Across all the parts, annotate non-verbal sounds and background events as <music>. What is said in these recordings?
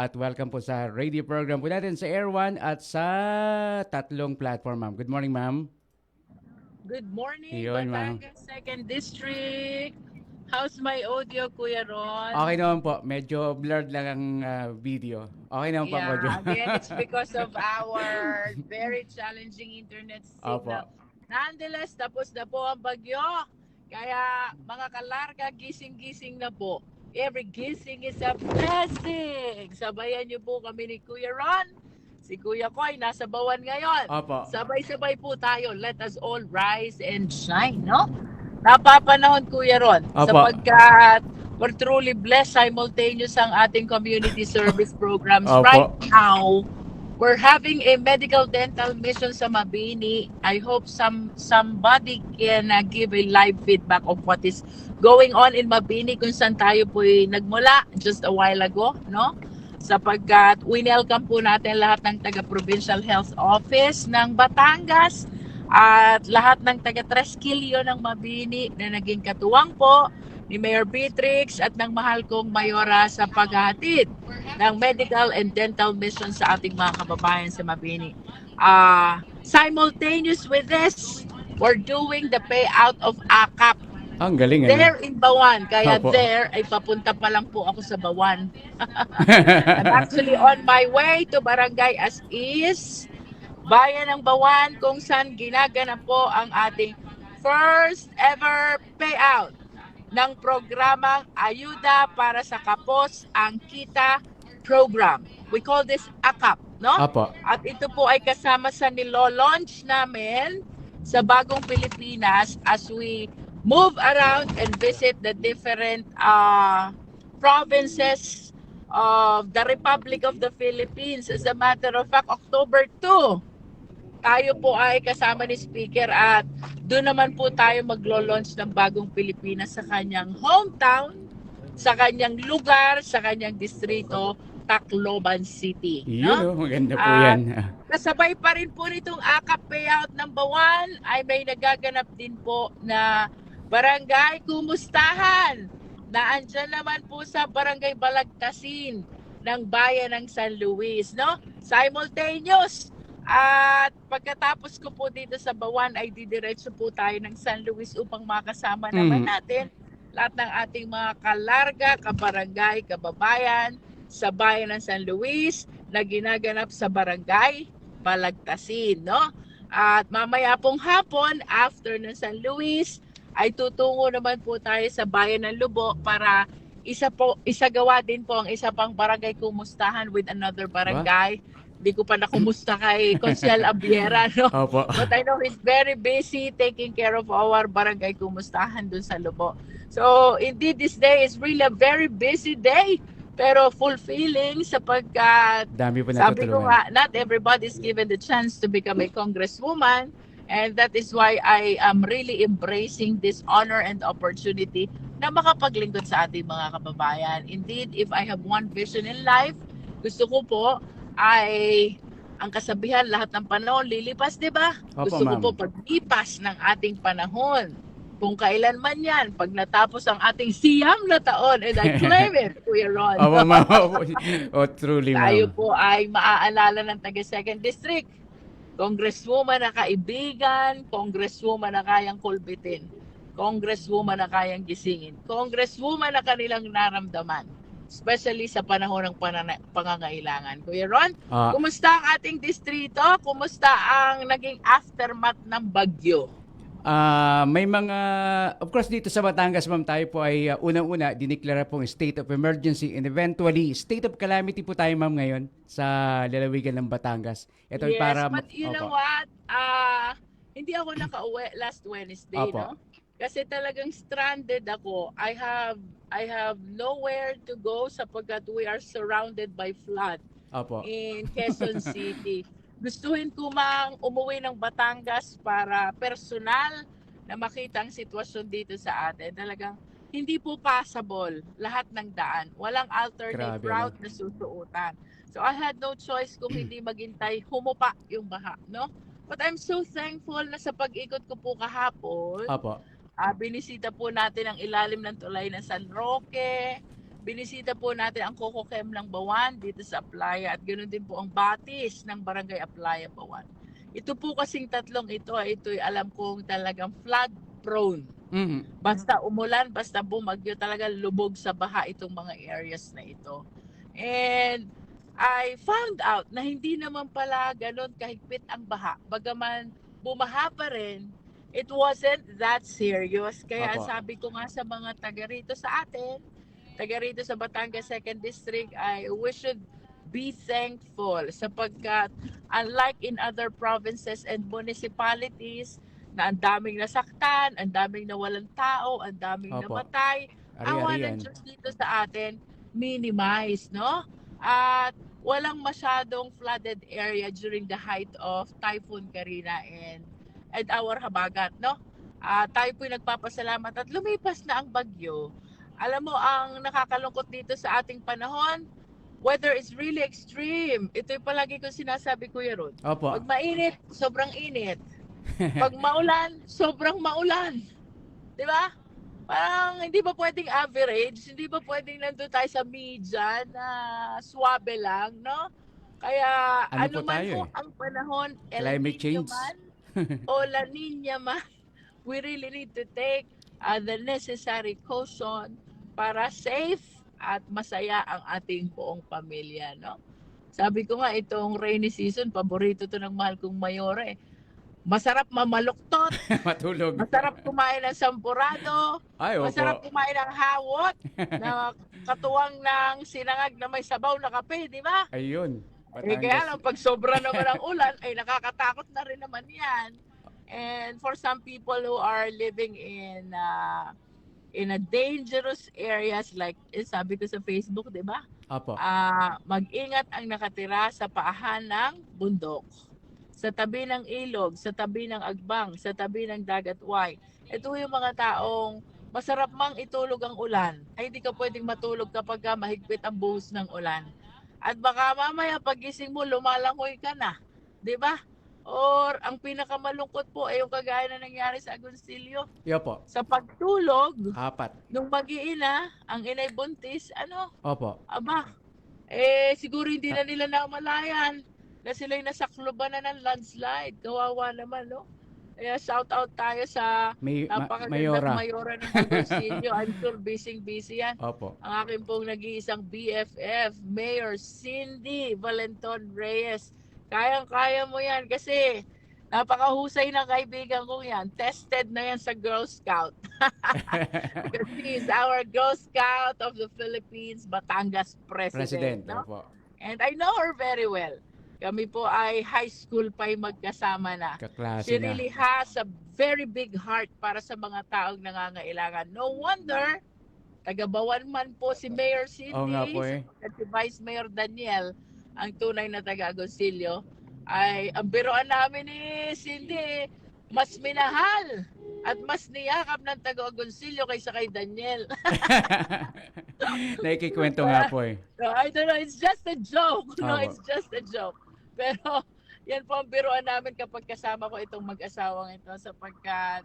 at welcome po sa radio program po natin sa Air One at sa tatlong platform, ma'am. Good morning, ma'am. Good morning, Yun. Batangas 2nd District. How's my audio, Kuya Ron? Okay naman po. Medyo blurred lang ang ah, video. Okay naman po. Yeah, again, it's <laughs> because of our very challenging internet Opo. signal. Nonetheless, tapos na po ang bagyo. Kaya mga kalarga, gising-gising na po. Every gising is a blessing. Sabayan niyo po kami ni Kuya Ron. Si Kuya Koy, nasa bawan ngayon. Opo. Sabay-sabay po tayo. Let us all rise and shine, no? Napapanahon, Kuya Ron, Apo. sapagkat we're truly blessed simultaneous ang ating community service programs. Apo. Right now, we're having a medical dental mission sa Mabini. I hope some somebody can uh, give a live feedback of what is going on in Mabini kung saan tayo po nagmula just a while ago, no? sapagkat winelcome po natin lahat ng taga-provincial health office ng Batangas at lahat ng taga Tresquillo ng Mabini na naging katuwang po ni Mayor Beatrix at ng mahal kong Mayora sa paghahatid ng medical and dental mission sa ating mga kababayan sa Mabini. Ah, simultaneous with this, we're doing the payout of AKAP Ang galing, ano? there in Bawan. Kaya Opo. there ay papunta pa lang po ako sa Bawan. <laughs> I'm actually on my way to Barangay As Is, Bayan ng Bawan, kung saan ginaganap po ang ating first ever payout ng programang Ayuda para sa Kapos ang Kita Program. We call this AKAP, no? Opo. At ito po ay kasama sa nilo-launch namin sa bagong Pilipinas as we move around and visit the different uh, provinces of the Republic of the Philippines. As a matter of fact, October 2, tayo po ay kasama ni Speaker at doon naman po tayo maglo-launch ng bagong Pilipinas sa kanyang hometown, sa kanyang lugar, sa kanyang distrito, Tacloban City. Yun, oh, maganda po Ah, yan. Kasabay pa rin po nitong AKAP payout ng Bawan ay may nagaganap din po na barangay kumustahan na andyan naman po sa barangay Balagtasin ng bayan ng San Luis, no? Simultaneous. At pagkatapos ko po dito sa Bawan ay didiretso po tayo ng San Luis upang makasama naman Mhm. natin lahat ng ating mga kalarga, kabarangay, kababayan sa bayan ng San Luis na ginaganap sa barangay Balagtasin, no? At mamaya pong hapon, after ng San Luis, ay tutungo naman po tayo sa bayan ng Lubo para isa po isagawa din po ang isa pang barangay kumustahan with another barangay. Hindi ko pa nakumusta kay <laughs> Consiel Abiera, no? Opo. But I know he's very busy taking care of our barangay kumustahan dun sa Lubo. So, indeed, this day is really a very busy day, pero fulfilling sapagkat Dami po sabi ko nga, not everybody is given the chance to become a congresswoman. And that is why I am really embracing this honor and opportunity na makapaglingkod sa ating mga kababayan. Indeed, if I have one vision in life, gusto ko po ay ang kasabihan lahat ng panahon lilipas, 'di ba? Gusto ko po paglipas ng ating panahon. Kung kailan man yan, pag natapos ang ating siyam na taon, and I <laughs> claim it, Kuya Ron. Opo, ma'am. Oh, truly, Tayo ma'am. po ay maaalala ng taga 2nd District. Congresswoman na kaibigan, congresswoman na kayang kulbitin, congresswoman na kayang gisingin, congresswoman na kanilang naramdaman, especially sa panahon ng panana- pangangailangan. Kuya Ron, Ah, kumusta ang ating distrito? Kumusta ang naging aftermath ng bagyo? Ah, may mga, of course dito sa Batangas ma'am tayo po ay ah, unang-una diniklara pong state of emergency and eventually state of calamity po tayo ma'am ngayon sa lalawigan ng Batangas. Ito ay yes, para but you know Opo. what? Ah, hindi ako nakauwi last Wednesday, Opo. no? Kasi talagang stranded ako. I have I have nowhere to go sapagkat we are surrounded by flood Opo. in Quezon City. <laughs> Gustuhin ko mang umuwi ng Batangas para personal na makita ang sitwasyon dito sa atin. Talagang hindi po passable lahat ng daan. Walang alternate Grabe, route na susuotan. So I had no choice kung hindi <clears throat> maghintay humupa yung baha, no? But I'm so thankful na sa pag-ikot ko po kahapon, Opo. Ah, binisita po natin ang ilalim ng tulay ng San Roque, binisita po natin ang Coco Chem ng Bawan dito sa Aplaya at ganoon din po ang Batis ng Barangay Aplaya Bawan. Ito po kasing tatlong ito, ay ito'y alam kong talagang flood prone. Mhm. Basta umulan, basta bumagyo, talaga lubog sa baha itong mga areas na ito. And I found out na hindi naman pala ganun kahigpit ang baha. Bagaman bumaha pa rin, it wasn't that serious. Kaya Opo. sabi ko nga sa mga taga rito sa atin, taga rito sa Batangas 2nd District, I we should be thankful sapagkat unlike in other provinces and municipalities na ang daming nasaktan, ang daming nawalan tao, ang daming Opo. namatay, awa ng Diyos dito sa atin, minimize, no? At walang masyadong flooded area during the height of Typhoon Karina and and our habagat, no? Ah, tayo po'y nagpapasalamat at lumipas na ang bagyo. Alam mo, ang nakakalungkot dito sa ating panahon, weather is really extreme. Ito'y palagi kong sinasabi, Kuya Rod. Opo. Pag mainit, sobrang init. <laughs> Pag maulan, sobrang maulan. Di ba? Parang hindi ba pwedeng average? Hindi ba pwedeng nandun tayo sa media na swabe lang, no? Kaya Ano ano, po man tayo po eh? ang panahon, El Climate change. man <laughs> o La Nina man, we really need to take uh, the necessary caution para safe at masaya ang ating buong pamilya, no? Sabi ko nga, itong rainy season, paborito to ng mahal kong mayore. Masarap mamaluktot, <laughs> Matulog. masarap kumain ng sampurado, Ay, opo. masarap kumain ng hawot, <laughs> na katuwang ng sinangag na may sabaw na kape, di ba? Ayun. Eh, kaya lang, pag sobra naman ang <laughs> ulan, ay nakakatakot na rin naman yan. And for some people who are living in uh, in a dangerous areas like eh, sabi ko sa Facebook, 'di ba? Opo. Ah, mag-ingat ang nakatira sa paahan ng bundok. Sa tabi ng ilog, sa tabi ng agbang, sa tabi ng dagat Y. Ito yung mga taong masarap mang itulog ang ulan. Ay hindi ka pwedeng matulog kapag ka mahigpit ang buhos ng ulan. At baka mamaya pagising mo lumalangoy ka na, 'di ba? Or ang pinakamalungkot po ay yung kagaya na nangyari sa Agoncillo. Opo. Sa pagtulog, Apat. nung mag-iina, ang inay buntis, ano, Opo. Aba, eh siguro hindi na nila namalayan na sila'y nasakloban na ng landslide. Kawawa naman, no? Kaya shout out tayo sa May, ma- napakagandang mayora. mayora ng Agoncillo. I'm sure busy-busy yan. Opo. Ang aking pong nag-iisang BFF, Mayor Cindy Valenton Reyes. Kayang-kaya mo yan kasi napakahusay ng kaibigan ko yan. Tested na yan sa Girl Scout. <laughs> Because he is our Girl Scout of the Philippines, Batangas President. President. no? Opo. And I know her very well. Kami po ay high school pa yung magkasama na. Kaklase She na. really has a very big heart para sa mga taong nangangailangan. No wonder, taga-bawan man po si Mayor Cindy Oo nga po eh. at si Vice Mayor Daniel, ang tunay na taga-Agoncillo, ay ang biroan namin ni Cindy, mas minahal at mas niyakap ng taga-Agoncillo kaysa kay Daniel. <laughs> Nakikikwento nga po eh. So, I don't know, it's just a joke. No, Opo. it's just a joke. Pero, yan po ang biruan namin kapag kasama ko itong mag-asawang ito sapagkat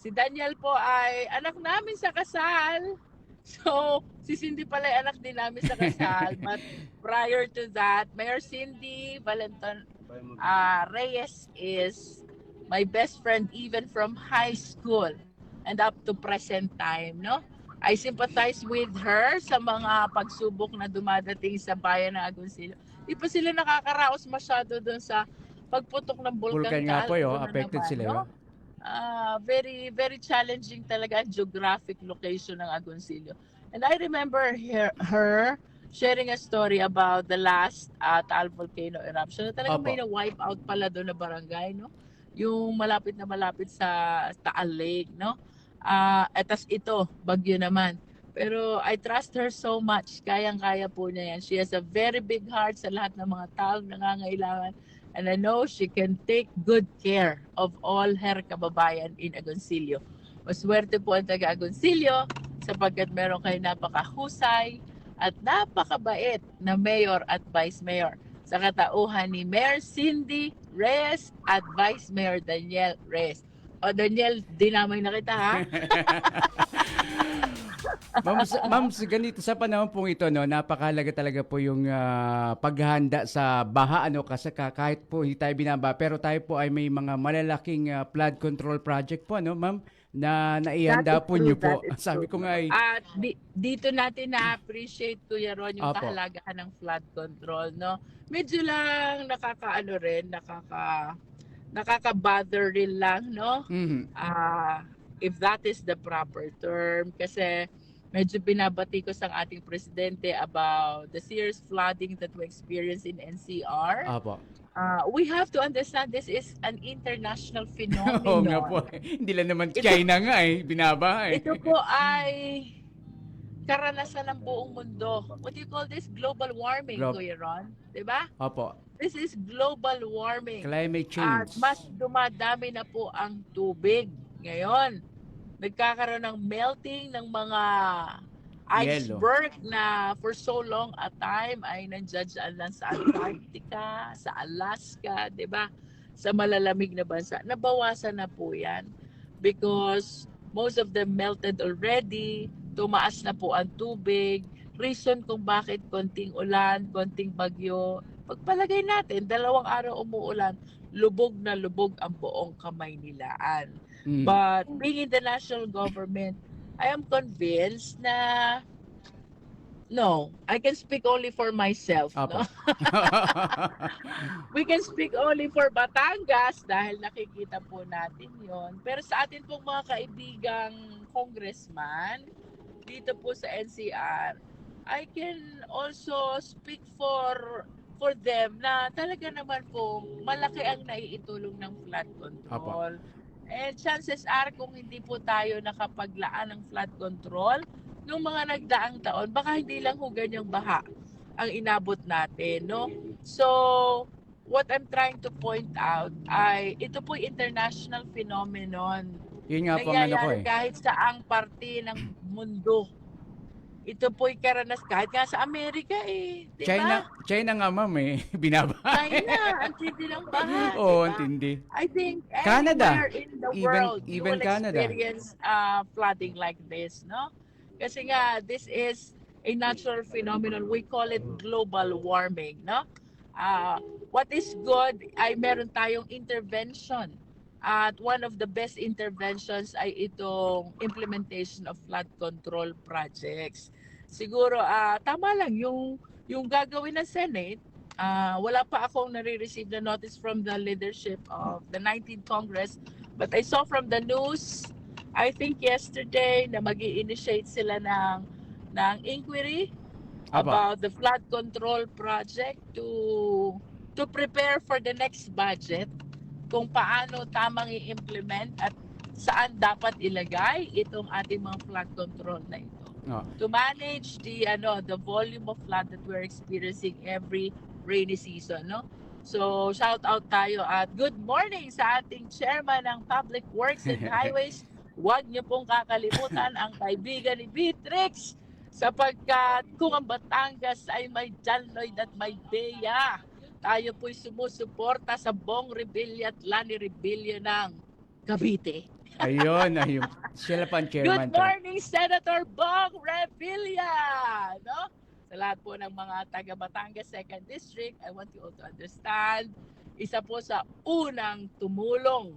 si Daniel po ay anak namin sa kasal. <laughs> So, si Cindy pala ay anak din namin sa kasal. <laughs> But prior to that, Mayor Cindy Valenton uh, Reyes is my best friend even from high school and up to present time, no? I sympathize with her sa mga pagsubok na dumadating sa bayan ng Agoncillo. Di pa sila nakakaraos masyado doon sa pagputok ng bulkan. Vulkan nga po yo, na affected naman, sila no? yo. Ah, very very challenging talaga ang geographic location ng Agoncillo. And I remember her, her sharing a story about the last uh, Taal volcano eruption. Na talagang Opo. may na-wipe out pala doon na barangay, no? Yung malapit na malapit sa Taal Lake, no? Ah, etas ito, bagyo naman. Pero I trust her so much. Kayang-kaya po niya yan. She has a very big heart sa lahat ng mga taong nangangailangan. And I know she can take good care of all her kababayan in Agoncillo. Maswerte po ang taga Agoncillo sapagkat meron kayo napakahusay at napakabait na mayor at vice mayor sa katauhan ni Mayor Cindy Reyes at Vice Mayor Daniel Reyes. O Daniel, dinamay na kita ha. <laughs> ma'am, ma'am, sa ganito sa panahon pong ito no, napakahalaga talaga po yung ah, paghahanda sa baha ano kasi ka- kahit po hindi tayo binaba pero tayo po ay may mga malalaking ah, flood control project po ano, ma'am, na naihanda po true, niyo po. <laughs> Sabi ko nga ay At di- dito natin na-appreciate, Kuya Ron, yung Apo. kahalagahan ng flood control, no? Medyo lang nakakaano rin, nakaka nakaka-bother rin lang, no? mhm. Ah, if that is the proper term kasi medyo binabati ko sa ating presidente about the serious flooding that we experience in NCR. Apo. Ah, we have to understand this is an international phenomenon. <laughs> Oo nga po. Hindi lang naman Ito- China nga eh, binabaha eh. Ito po ay karanasan ng buong mundo. What do you call this? Global warming, Glo- Kuya Ron. 'Di ba? Opo. This is global warming. Climate At change. mas dumadami na po ang tubig ngayon. Nagkakaroon ng melting ng mga iceberg na for so long a time ay nandyan dyan lang sa Antarctica, sa Alaska, 'di ba? Sa malalamig na bansa. Nabawasan na po 'yan because most of them melted already. Tumaas na po ang tubig. Reason kung bakit konting ulan, konting bagyo. Pagpalagay natin, dalawang araw umuulan, lubog na lubog ang buong kamay nilaan. Mm. But being in the national government, I am convinced na no, I can speak only for myself. Apo. No? <laughs> We can speak only for Batangas dahil nakikita po natin yon. Pero sa atin pong mga kaibigang congressman dito po sa NCR, I can also speak for for them na talaga naman po malaki ang naiitulong ng flood control. And chances are kung hindi po tayo nakapaglaan ng flood control nung mga nagdaang taon, baka hindi lang ho ganyang baha ang inabot natin, no? So, what I'm trying to point out ay ito po international phenomenon. Yun nga po ang ano ko eh. kahit saang parte ng mundo. Ito po'y karanas kahit nga sa Amerika eh. Di China? China nga ma'am eh, <laughs> binabaha. China, ang tindi ng baha. <laughs> Oo, di ang tindi. I think Canada. anywhere in the Even- world even you will Canada. experience uh, flooding like this, no? Kasi nga, this is a natural phenomenon. We call it global warming, no? Uh, what is good ay meron tayong intervention. At one of the best interventions ay itong implementation of flood control projects. Siguro, ah, tama lang yung, yung gagawin ng Senate, Ah, wala pa akong nare-receive na notice from the leadership of the 19th Congress. But I saw from the news, I think yesterday, na mag initiate sila ng, ng inquiry Aba. about the flood control project to to prepare for the next budget kung paano tamang i-implement at saan dapat ilagay itong ating mga flood control na ito. Oh. to manage the ano the volume of flood that we're experiencing every rainy season no? So shout out tayo at good morning sa ating chairman ng Public Works and <laughs> Highways. Huwag niyo pong kakalimutan ang kaibigan ni Beatrix sapagkat kung ang Batangas ay may John Lloyd at may Bea tayo po'y sumusuporta sa Bong Revilla at Lani Revilla ng Cavite. <laughs> Ayun, ayun. Sila pa ang chairman. Good morning, Senator Bong Revilla! No? Sa lahat po ng mga taga Batangas 2nd District, I want you all to understand, isa po sa unang tumulong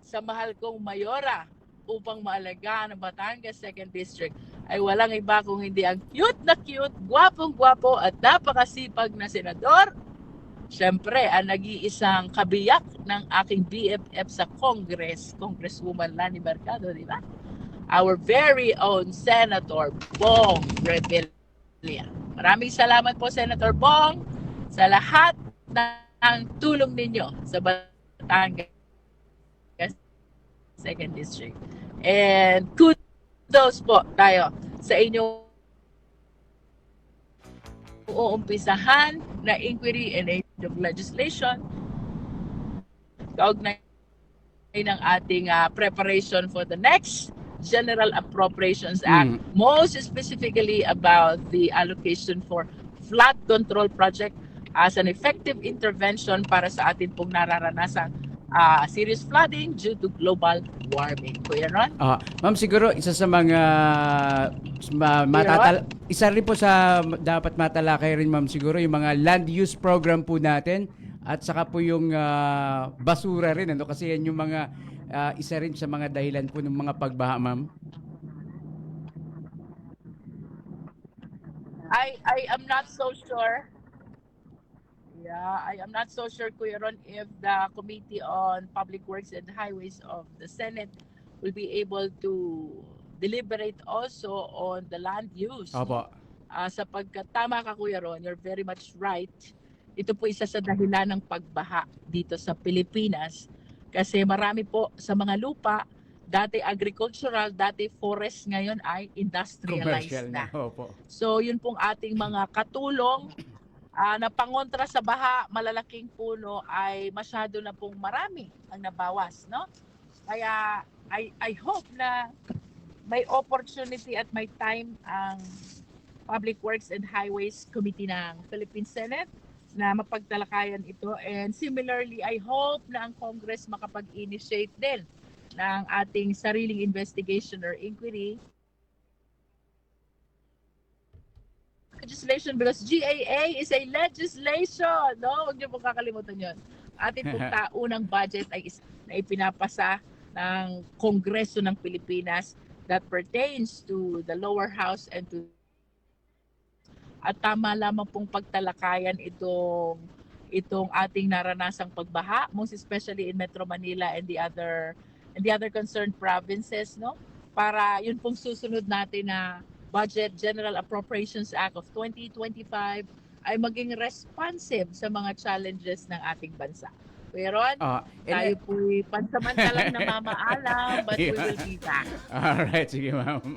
sa mahal kong mayora upang maalagaan ang Batangas 2nd District ay walang iba kung hindi ang cute na cute, gwapong gwapo at napakasipag na senador. Siyempre, ang nag-iisang kabiyak ng aking BFF sa Congress, Congresswoman Lani Mercado, di ba? Our very own Senator Bong Revilla. Maraming salamat po, Senator Bong, sa lahat ng tulong ninyo sa Batangas Second District. And kudos po tayo sa inyong uumpisahan na inquiry and aid of legislation kaugnay ng ating ah, preparation for the next General Appropriations Act, Mm. most specifically about the allocation for flood control project as an effective intervention para sa atin pong nararanasan ah, serious flooding due to global warming. Kuya Ron? Ah, ma'am siguro isa sa mga ma, matatal isa rin po sa dapat matalakay rin ma'am siguro yung mga land use program po natin at saka po yung ah, basura rin ano kasi yan yung mga ah, isa rin sa mga dahilan po ng mga pagbaha ma'am. I I am not so sure. Yeah, I am not so sure, Kuya Ron, if the Committee on Public Works and Highways of the Senate will be able to deliberate also on the land use. Opo. Ah, sapagkat tama ka Kuya Ron, you're very much right. Ito po isa sa dahilan ng pagbaha dito sa Pilipinas kasi marami po sa mga lupa dati agricultural, dati forest ngayon ay industrialized Commercial na. na. Opo. So yun pong ating mga katulong ah, na pangontra sa baha, malalaking puno ay masyado na pong marami ang nabawas, no? Kaya I I hope na may opportunity at may time ang Public Works and Highways Committee ng Philippine Senate na mapagtalakayan ito and similarly I hope na ang Congress makapag-initiate din ng ating sariling investigation or inquiry legislation because GAA is a legislation. No, huwag niyo pong kakalimutan yun. Ating pong <laughs> taunang budget ay is, na ipinapasa ng Kongreso ng Pilipinas that pertains to the lower house and to at tama lamang pong pagtalakayan itong itong ating naranasang pagbaha most especially in Metro Manila and the other and the other concerned provinces no para yun pong susunod natin na Budget General Appropriations Act of 2025 ay maging responsive sa mga challenges ng ating bansa. Pero Ah, and- tayo po'y pansamantalang namamaalam but we <laughs> Yeah. will be back. All right, sige ma'am.